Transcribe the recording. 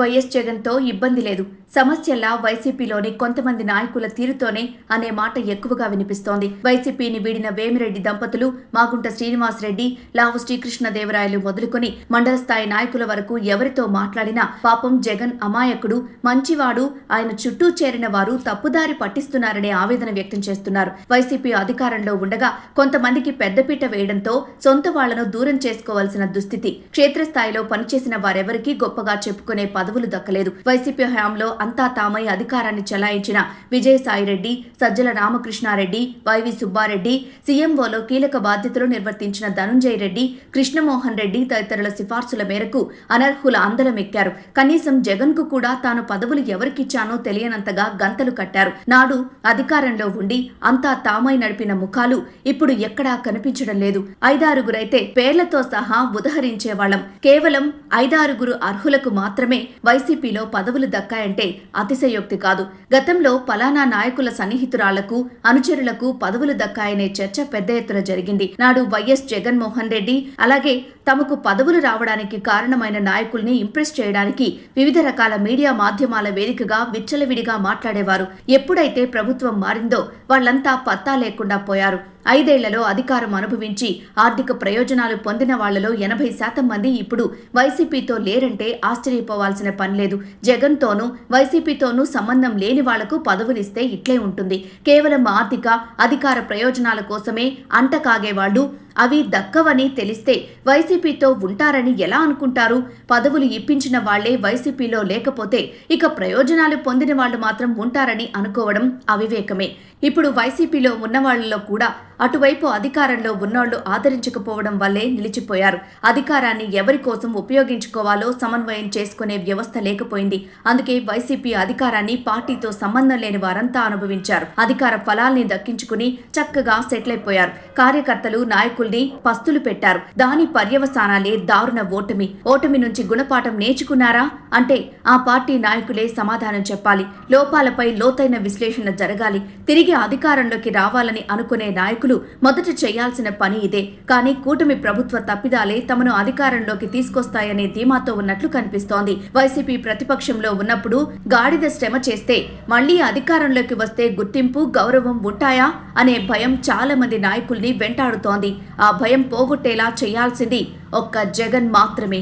YS జగన్తో ఇబ్బంది లేదు. సమస్యల్లా వైసీపీలోని కొంతమంది నాయకుల తీరుతోనే అనే మాట ఎక్కువగా వినిపిస్తోంది. వైసీపీని వీడిన వేమిరెడ్డి దంపతులు మాగుంట శ్రీనివాసరెడ్డి లావు శ్రీకృష్ణదేవరాయలు మొదలుకొని మండల స్థాయి నాయకుల వరకు ఎవరితో మాట్లాడినా పాపం జగన్ అమాయకుడు మంచివాడు ఆయన చుట్టూ చేరిన వారు తప్పుదారి పట్టిస్తున్నారనే ఆవేదన వ్యక్తం చేస్తున్నారు. వైసీపీ అధికారంలో ఉండగా కొంతమందికి పెద్దపీట వేయడంతో సొంత వాళ్ళను దూరం చేసుకోవాల్సిన దుస్థితి. క్షేత్రస్థాయిలో పనిచేసిన వారెవరికీ గొప్పగా చెప్పుకునే పదవులు దక్కలేదు. వైసీపీ హయాంలో అంతా తామై అధికారాన్ని చెలాయించిన విజయసాయిరెడ్డి సజ్జల రామకృష్ణారెడ్డి వైవి సుబ్బారెడ్డి సీఎంఓలో కీలక బాధ్యతలు నిర్వర్తించిన ధనుంజయ రెడ్డి కృష్ణమోహన్ రెడ్డి తదితరుల సిఫార్సుల మేరకు అనర్హుల అందలమెక్కారు. కనీసం జగన్కు కూడా తాను పదవులు ఎవరికిచ్చానో తెలియనంతగా గంతలు కట్టారు. నాడు అధికారంలో ఉండి అంతా తామై నడిపిన ముఖాలు ఇప్పుడు ఎక్కడా కనిపించడం లేదు. ఐదారుగురైతే పేర్లతో సహా ఉదహరించేవాళ్ళం కేవలం ఐదారుగురు అర్హులకు మాత్రమే వైసీపీలో పదవులు దక్కాయంటే అతిశయోక్తి కాదు. గతంలో పలానా నాయకుల సన్నిహితురాళ్ళకు అనుచరులకు పదవులు దక్కాయనే చర్చ పెద్ద ఎత్తున జరిగింది. నాడు వైఎస్ జగన్మోహన్ రెడ్డి అలాగే తమకు పదవులు రావడానికి కారణమైన నాయకుల్ని ఇంప్రెస్ చేయడానికి వివిధ రకాల మీడియా మాధ్యమాల వేదికగా విచ్చలవిడిగా మాట్లాడేవారు. ఎప్పుడైతే ప్రభుత్వం మారిందో వాళ్ళంతా పత్తా లేకుండా పోయారు. ఐదేళ్ళలో అధికారం అనుభవించి ఆర్థిక ప్రయోజనాలు పొందిన వాళ్ళలో ఎనభై శాతం మంది ఇప్పుడు వైసీపీతో లేరంటే ఆశ్చర్యపోవాల్సిన పని లేదు. జగన్తోనూ వైసీపీతోనూ సంబంధం లేని వాళ్ళకు పదవులిస్తే ఇట్లే ఉంటుంది. కేవలం ఆర్థిక అధికార ప్రయోజనాల కోసమే అంటకాగేవాళ్ళు అవి దక్కవని తెలిస్తే వైసీపీతో ఉంటారని ఎలా అనుకుంటారు? పదవులు ఇప్పించిన వాళ్ళే వైసీపీలో లేకపోతే ఇక ప్రయోజనాలు పొందిన వాళ్ళు మాత్రం ఉంటారని అనుకోవడం అవివేకమే. ఇప్పుడు వైసీపీలో ఉన్నవాళ్ళలో కూడా అటువైపు అధికారంలో ఉన్నోళ్ళు ఆదరించకపోవడం వల్లే నిలిచిపోయారు. అధికారాన్ని ఎవరి కోసం ఉపయోగించుకోవాలో సమన్వయం చేసుకునే వ్యవస్థ లేకపోయింది. అందుకే వైసీపీ అధికారాన్ని పార్టీతో సంబంధం లేని వారంతా అనుభవించారు. అధికార ఫలాల్ని దక్కించుకుని చక్కగా సెటిల్ అయిపోయారు. కార్యకర్తలు నాయకులు నాయకుల్ని పస్తులు పెట్టారు. దాని పర్యవసానాలే దారుణ ఓటమి. ఓటమి నుంచి గుణపాఠం నేర్చుకున్నారా? అంటే ఆ పార్టీ నాయకులే సమాధానం చెప్పాలి. లోపాలపై లోతైన విశ్లేషణ జరగాలి. తిరిగి అధికారంలోకి రావాలని అనుకునే నాయకులు మొదట చేయాల్సిన పని ఇదే. కానీ కూటమి ప్రభుత్వ తప్పిదాలే తమను అధికారంలోకి తీసుకొస్తాయనే ధీమాతో ఉన్నట్లు కనిపిస్తోంది. వైసీపీ ప్రతిపక్షంలో ఉన్నప్పుడు గాడిద శ్రమ చేస్తే మళ్ళీ అధికారంలోకి వస్తే గుర్తింపు గౌరవం ఉంటాయా? అనే భయం చాలా మంది నాయకుల్ని వెంటాడుతోంది. ఆ భయం పోగొట్టేలా చేయాల్సింది ఒక్క జగన్ మాత్రమే.